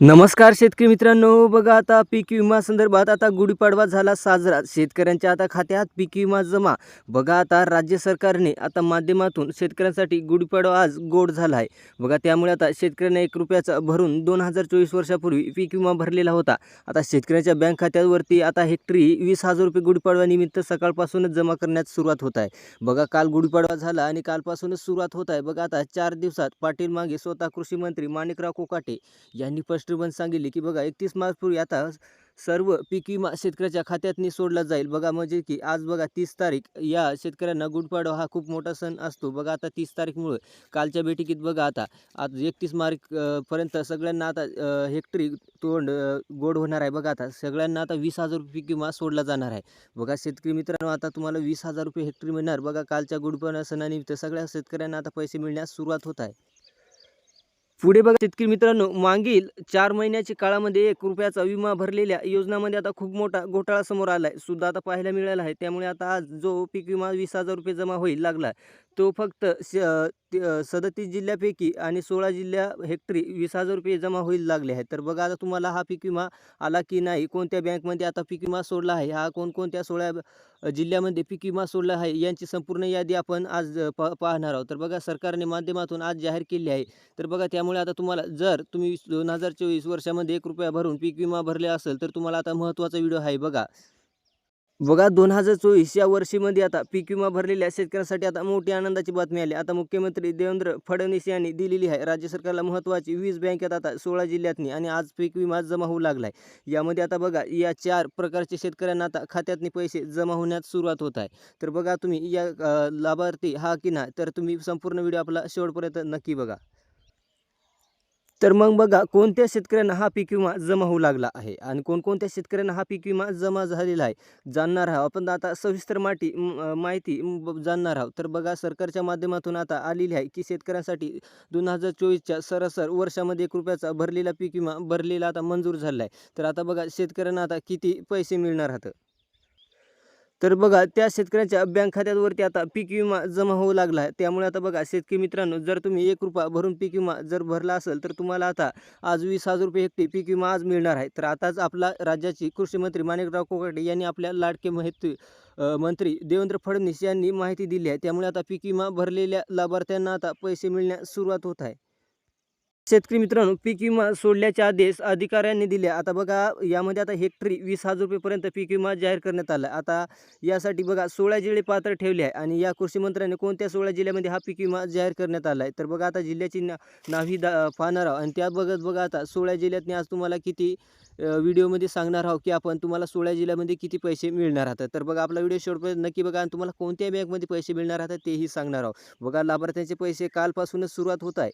नमस्कार शेतकरी मित्रांनो बघा आता पीक विमा संदर्भात आता गुढीपाडवा झाला साजरा. शेतकऱ्यांच्या आता खात्यात पीक विमा जमा. बघा आता राज्य सरकारने आता माध्यमातून शेतकऱ्यांसाठी गुढीपाडवा आज गोड झाला आहे. बघा त्यामुळे आता शेतकऱ्यांना एक रुपयाचा भरून दोन हजार चोवीस वर्षापूर्वी पीक विमा भरलेला होता. आता शेतकऱ्यांच्या बँक खात्यावरती आता हेक्टरी वीस हजार रुपये गुढीपाडव्यानिमित्त सकाळपासूनच जमा करण्यास सुरुवात होत आहे. बघा काल गुढीपाडवा झाला आणि कालपासूनच सुरुवात होत आहे. बघा आता चार दिवसात पाटील मागे स्वतः कृषी मंत्री माणिकराव कोकाटे यांनी स्पष्टपणे सांगितले की बघा एकतीस मार्चपूर्वी आता सर्व पीक विमा शेतकऱ्याच्या खात्यातनी सोडला जाईल. बघा म्हणजे की आज बघा तीस तारीख या शेतकऱ्यांना गुढपाडवा हा खूप मोठा सण असतो. बघा आता तीस तारीखमुळे कालच्या बैठकीत बघा आता आज एकतीस मार्च पर्यंत सगळ्यांना आता हेक्टरी तोंड गोड होणार आहे. बघा आता सगळ्यांना आता वीस हजार रुपये पीक विमा सोडला जाणार आहे. बघा शेतकरी मित्रांनो आता तुम्हाला वीस हजार रुपये हेक्टरी मिळणार. बघा कालच्या गुढपाडवा सणानिमित्त सगळ्या शेतकऱ्यांना आता पैसे मिळण्यास सुरुवात होत आहे. पुढे बघा शेतकरी मित्रांनो मागील चार महिन्याच्या काळामध्ये एक रुपयाचा विमा भरलेल्या योजनामध्ये आता खूप मोठा घोटाळा समोर आला आहे सुद्धा आता पाहायला मिळाला आहे. त्यामुळे आता आज जो पीक विमा वीस हजार रुपये जमा होईल लागला तो फक्त स ते, सदतीस जिल्ह्यापैकी आणि सोळा जिल्ह्या हेक्टरी वीस हजार रुपये जमा होईल लागले आहेत. तर बघा आता तुम्हाला हा पीक विमा आला की नाही कोणत्या बँकमध्ये आता पीक विमा सोडला आहे हा कोणकोणत्या सोळा जिल्ह्यामध्ये पीक विमा सोडला आहे यांची संपूर्ण यादी आपण आज प पाहणार आहोत. तर बघा सरकारने माध्यमातून आज जाहीर केली आहे. तर बघा त्यामुळे आता तुम्हाला जर तुम्ही दोन हजार चोवीस वर्षामध्ये एक रुपया भरून पीक विमा भरले असेल तर तुम्हाला आता महत्त्वाचा व्हिडिओ आहे बघा. बघा दोन हजार चोवीस या वर्षीमध्ये आता पीक विमा भरलेल्या शेतकऱ्यांसाठी आता मोठी आनंदाची बातमी आली. आता मुख्यमंत्री देवेंद्र फडणवीस यांनी दिलेली आहे. राज्य सरकारला महत्त्वाची वीज बँकेत आता सोळा जिल्ह्यातनी आणि आज पीक विमा जमा होऊ लागला आहे यामध्ये आता बघा या चार प्रकारचे शेतकऱ्यांना आता खात्यातनी पैसे जमा होण्यास सुरुवात होत आहे. तर बघा तुम्ही या लाभार्थी हा की नाही तर तुम्ही संपूर्ण व्हिडिओ आपला शेवटपर्यंत नक्की बघा. तर मग बघा कोणत्या शेतकऱ्यांना हा पीक विमा जमा होऊ लागला आहे आणि कोणकोणत्या शेतकऱ्यांना हा पीक विमा जमा झालेला आहे जाणणार आहोत. आपण आता सविस्तर माटी माहिती ब- जाणणार आहोत. तर बघा सरकारच्या माध्यमातून आता आलेली आहे की शेतकऱ्यांसाठी दोन हजार चोवीसच्या सरसर वर्षामध्ये एक रुपयाचा भरलेला पीक विमा भरलेला आता मंजूर झाला आहे. तर आता बघा शेतकऱ्यांना आता किती पैसे मिळणार आहात? तर बघा त्या शेतकऱ्यांच्या बँक खात्यावरती आता पीक विमा जमा होऊ लागला आहे. त्यामुळे आता बघा शेतकरी मित्रांनो जर तुम्ही एक रुपया भरून पीक विमा जर भरला असेल तर तुम्हाला आता आज वीस हजार रुपये हेक्टरी पीक विमा आज मिळणार आहे. तर आताच आपला राज्याचे कृषी मंत्री माणिकराव कोकाटे यांनी आपल्या लाडके माहिती मंत्री देवेंद्र फडणवीस यांनी माहिती दिली आहे. त्यामुळे आता पीक विमा भरलेल्या लाभार्थ्यांना आता पैसे मिळण्यास सुरुवात होत आहे. शेतकरी मित्रांनो पीक विमा सोडल्याचे आदेश अधिकाऱ्यांनी दिले. आता बघा यामध्ये आता हेक्टरी वीस हजार रुपयेपर्यंत पीक विमा जाहीर करण्यात आला. आता यासाठी बघा सोळा जिल्हे पात्र ठेवले आहे आणि या कृषी मंत्र्यांनी कोणत्या सोळा जिल्ह्यामध्ये हा पीक विमा जाहीर करण्यात आला आहे तर बघा आता जिल्ह्याची ना नावही दा पाहणार आहोत. आणि त्या बघत बघा आता सोळा जिल्ह्यातनी आज तुम्हाला किती व्हिडिओमध्ये सांगणार आहोत की आपण तुम्हाला सोळा जिल्ह्यामध्ये किती पैसे मिळणार आहात. तर बघा आपला व्हिडिओ शेवटपर्यंत नक्की बघा आणि तुम्हाला कोणत्या बँकमध्ये पैसे मिळणार आहात तेही सांगणार आहोत. बघा लाभार्थ्यांचे पैसे कालपासूनच सुरुवात होत आहे.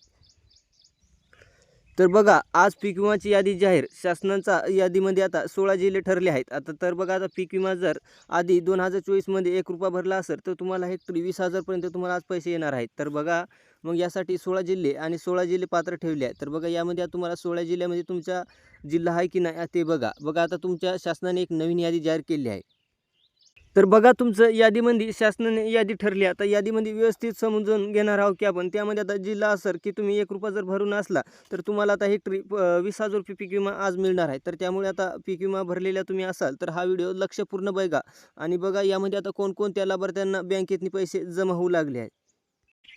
तर बघा आज पीक विमाची यादी जाहीर शासनाचा यादीमध्ये आता सोळा जिल्हे ठरले आहेत. आता तर बघा आता पीक विमा जर आधी दोन हजार चोवीसमध्ये एक रुपया भरला असेल तर तुम्हाला हेक्टरी वीस हजारपर्यंत तुम्हाला आज पैसे येणार आहेत. तर बघा मग यासाठी सोळा जिल्हे आणि सोळा जिल्हे पात्र ठेवले आहेत. तर बघा यामध्ये आता तुम्हाला सोळा जिल्ह्यामध्ये तुमचा जिल्हा आहे की नाही ते बघा. बघा आता तुमच्या शासनाने एक नवीन यादी जाहीर केली आहे. तर बघा तुमचं यादीमध्ये शासनाने यादी ठरली. आता यादीमध्ये व्यवस्थित समजून घेणार आहोत की आपण. त्यामध्ये आता जिल्हा असर की तुम्ही एक रुपया जर भरून असला तर तुम्हाला आता हेक्टरी वीस हजार रुपये पीक विमा आज मिळणार आहे. तर त्यामुळे आता पीक विमा भरलेला तुम्ही असाल तर हा व्हिडिओ लक्षपूर्ण बघा. आणि बघा यामध्ये आता कोणकोणत्या लाभार्थ्यांना बँकेतनी पैसे जमा होऊ लागले आहेत.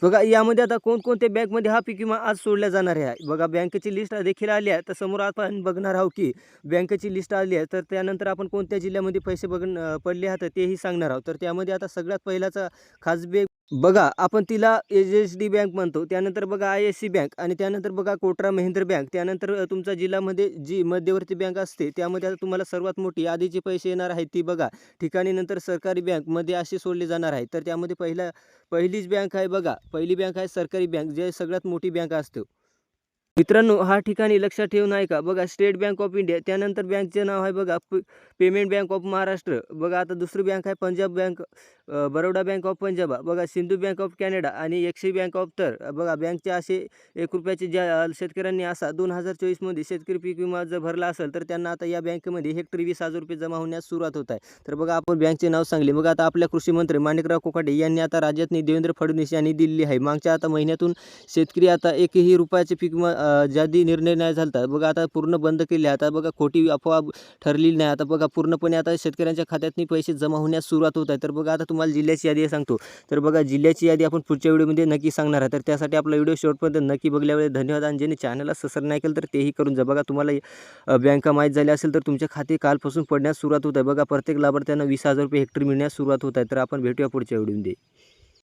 बघा यामध्ये आता कोणकोणत्या बँकमध्ये हा पीक विमा आज सोडला जाणार आहे? बघा बँकेची लिस्ट देखील आली आहे. तर समोर आपण बघणार आहोत की बँकेची लिस्ट आली आहे. तर त्यानंतर आपण कोणत्या जिल्ह्यामध्ये पैसे बघ पडले आहेत तेही सांगणार आहोत. तर त्यामध्ये आता सगळ्यात पहिलाचा खासगी बघा आपण तिला एच एस डी बँक म्हणतो त्यानंतर बघा आय एस सी बँक आणि त्यानंतर बघा कोटरा महिंद्र बँक. त्यानंतर तुमचा जिल्ह्यामध्ये जी मध्यवर्ती बँक असते त्यामध्ये आता तुम्हाला सर्वात मोठी आधीचे पैसे येणार आहेत ती बघा. ठिकाणी नंतर सरकारी बँकमध्ये असे सोडले जाणार आहे. तर त्यामध्ये पहिला पहिलीच बँक आहे बघा. पहिली बँक आहे सरकारी बँक जे सगळ्यात मोठी बँक असते. मित्रांनो हा ठिकाणी लक्षात ठेवून आहे का बघा स्टेट बँक ऑफ इंडिया त्यानंतर बँकचे नाव आहे बघा पेमेंट बँक ऑफ महाराष्ट्र. बघा आता दुसरी बँक आहे Punjab bank Baroda bank of Punjab. बघा सिंधू बँक ऑफ कॅनडा आणि एक्सिस बँक ऑफ तर बघा बँकचे असे एक रुपयाचे ज्या शेतकऱ्यांनी असा दोन हजार चोवीसमध्ये शेतकरी पीक विमा जर भरला असेल तर त्यांना आता या बँकेमध्ये हेक्टरी वीस हजार रुपये जमा होण्यास सुरुवात होत आहे. तर बघा आपण बँकचे नाव सांगले. मग आता आपल्या कृषी मंत्री माणिकराव कोकाटे यांनी आता राज्यातनी देवेंद्र फडणवीस यांनी दिलेली आहे. मागच्या आता महिन्यातून शेतकरी आता एकही रुपयाचे पीक विमा ज्यादी निर्णय नाही झाला बघा आता पूर्ण बंद केले. आता बघा खोटी अफवा ठरलेली नाही. आता बघा पूर्णपणे आता शेतकऱ्यांच्या खात्यातनी पैसे जमा होण्यास सुरुवात होत आहे. तर बघा आता तुम्हाला जिल्ह्याची यादी सांगतो. तर बघा जिल्ह्याची यादी आपण पुढच्या व्हिडिओमध्ये नक्की सांगणार आहे. तर त्यासाठी आपला व्हिडिओ शेवटपर्यंत नक्की बघल्यामुळे धन्यवाद. आणि ज्यांनी चॅनलला ससर नाही केलं तर तेही करून जा. बघा तुम्हाला बँका माहीत झाल्या असेल तर तुमचे खाते कालपासून पडण्यास सुरुवात होत आहे. बघा प्रत्येक लाभार्थ्यांना वीस हजार रुपये हेक्टर मिळण्यास सुरुवात होत आहे. तर आपण भेटूया पुढच्या व्हिडिओमध्ये.